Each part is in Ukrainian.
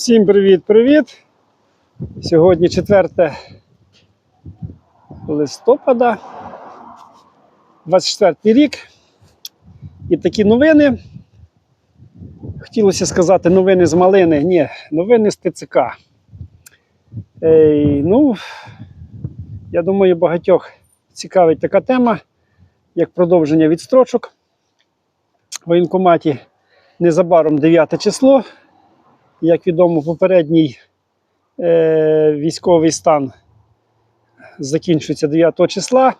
Всім привіт-привіт! Сьогодні 4 листопада, 24 рік. І такі новини. Хотілося сказати новини з малини. Ні, новини з ТЦК. Ей, ну, я думаю, багатьох цікавить така тема, як продовження відстрочок в воєнкоматі. Незабаром 9 число. Як відомо, попередній е, військовий стан закінчується 9 числа,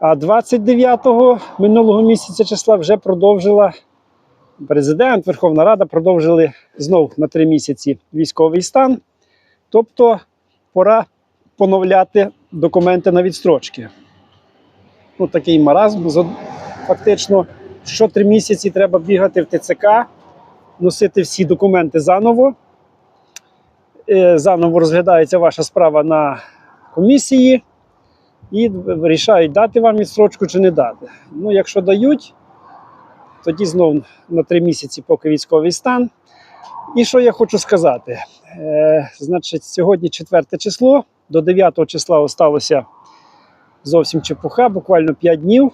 а 29 минулого місяця числа вже продовжила президент, Верховна Рада продовжили знов на 3 місяці військовий стан. Тобто пора поновляти документи на відстрочки. Ну, такий маразм. Фактично, що 3 місяці треба бігати в ТЦК носити всі документи заново. Е, Заново розглядається ваша справа на комісії і вирішають, дати вам відстрочку чи не дати. Ну, якщо дають, тоді знову на три місяці, поки військовий стан. І що я хочу сказати? Е, значить, сьогодні 4 число, до 9 числа осталося зовсім чепуха, буквально 5 днів.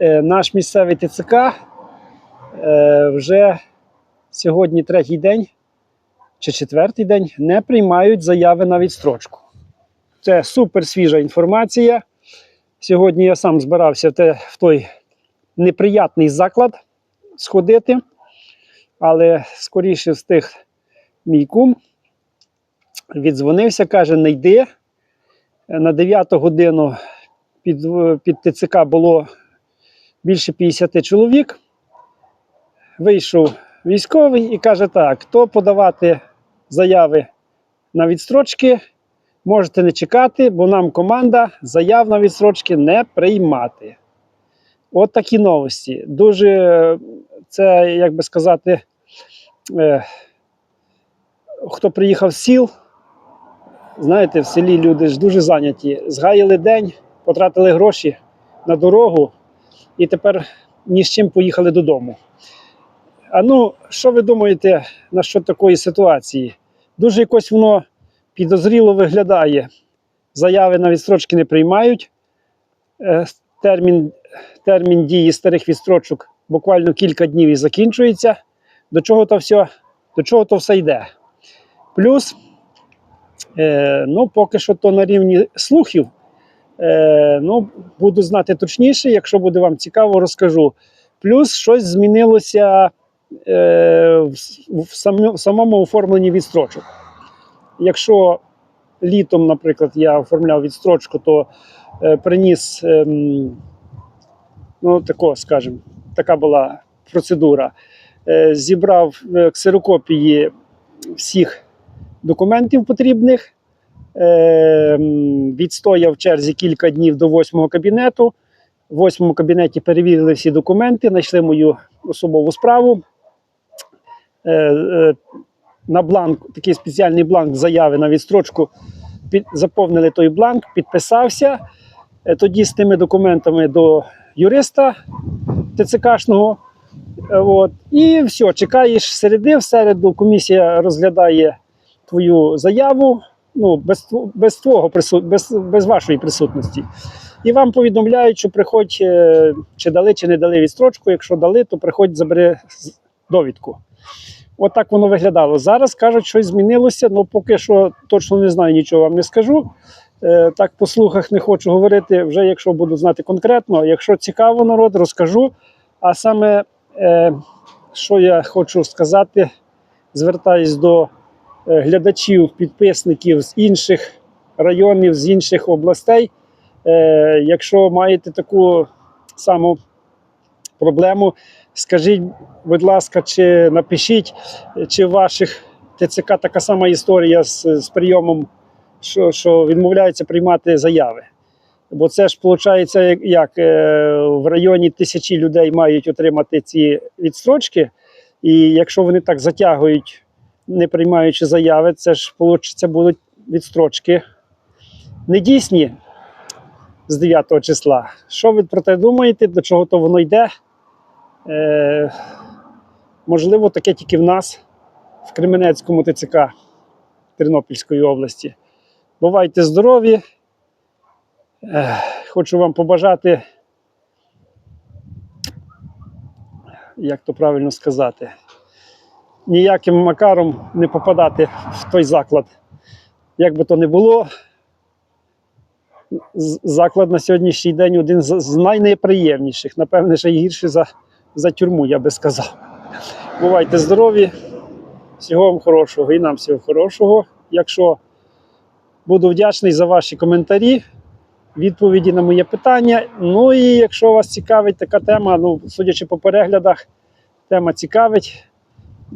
Е, наш місцевий ТЦК е, вже сьогодні третій день чи четвертий день не приймають заяви на відстрочку. Це супер свіжа інформація. Сьогодні я сам збирався в, той неприятний заклад сходити, але скоріше встиг мій кум. Віддзвонився, каже: не йди. На 9 годину під, під ТЦК було більше 50 чоловік. Вийшов військовий і каже: так, хто подавати заяви на відстрочки, можете не чекати, бо нам команда заяв на відстрочки не приймати. От такі новості. Дуже е, це, як би сказати, е, хто приїхав з сіл, знаєте, в селі люди ж дуже зайняті. Згаяли день, потратили гроші на дорогу і тепер ні з чим поїхали додому. А ну, що ви думаєте насчет такої ситуації? Дуже якось воно підозріло виглядає. Заяви на відстрочки не приймають. Е, Термін, термін дії старих відстрочок буквально кілька днів і закінчується. До чого то все, до чого то все йде? Плюс, е, ну, поки що то на рівні слухів. Е, ну, буду знати точніше, якщо буде вам цікаво, розкажу. Плюс щось змінилося в, с- в, самому оформленні відстрочок. Якщо літом, наприклад, я оформляв відстрочку, то е, приніс, ем, ну, тако, скажімо, така була процедура. Е, зібрав е, ксерокопії всіх документів потрібних, е, відстояв в черзі кілька днів до восьмого кабінету. В восьмому кабінеті перевірили всі документи, знайшли мою особову справу. Е, е, на бланк, такий спеціальний бланк заяви на відстрочку. Під, заповнили той бланк, підписався. Е, тоді з тими документами до юриста ТЦКшного. От, і все, чекаєш середи, в середу комісія розглядає твою заяву. Ну, без, без, твого без, без вашої присутності. І вам повідомляють, що приходь, чи дали, чи не дали відстрочку. Якщо дали, то приходь, забери з- довідку. От воно виглядало. Зараз кажуть, щось змінилося, але поки що точно не знаю, нічого вам не скажу. Е, так, по слухах не хочу говорити, вже якщо буду знати конкретно. Якщо цікаво народ, розкажу. А саме, е, що я хочу сказати, звертаюсь до е, глядачів, підписників з інших районів, з інших областей. Якщо маєте таку саму проблему, скажіть, будь ласка, чи напишіть, чи в ваших ТЦК така сама історія з, з прийомом, що, що відмовляються приймати заяви. Бо це ж виходить, як, е, в районі тисячі людей мають отримати ці відстрочки, і якщо вони так затягують, не приймаючи заяви, це ж получиться будуть відстрочки недійсні з 9 числа. Що ви про те думаєте? До чого то воно йде? Е, можливо, таке тільки в нас в Кременецькому ТЦК Тернопільської області. Бувайте здорові. Ех, Хочу вам побажати, як то правильно сказати, ніяким макаром не попадати в той заклад. Як би то не було, заклад на сьогоднішній день один з найнеприємніших, напевне, ще й гірший за, за тюрму, я би сказав. Бувайте здорові, всього вам хорошого і нам всього хорошого. Якщо буду вдячний за ваші коментарі, відповіді на моє питання. Ну і якщо вас цікавить така тема, ну, судячи по переглядах, тема цікавить.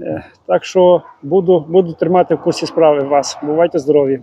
Е, Так що буду, буду тримати в курсі справи вас. Бувайте здорові!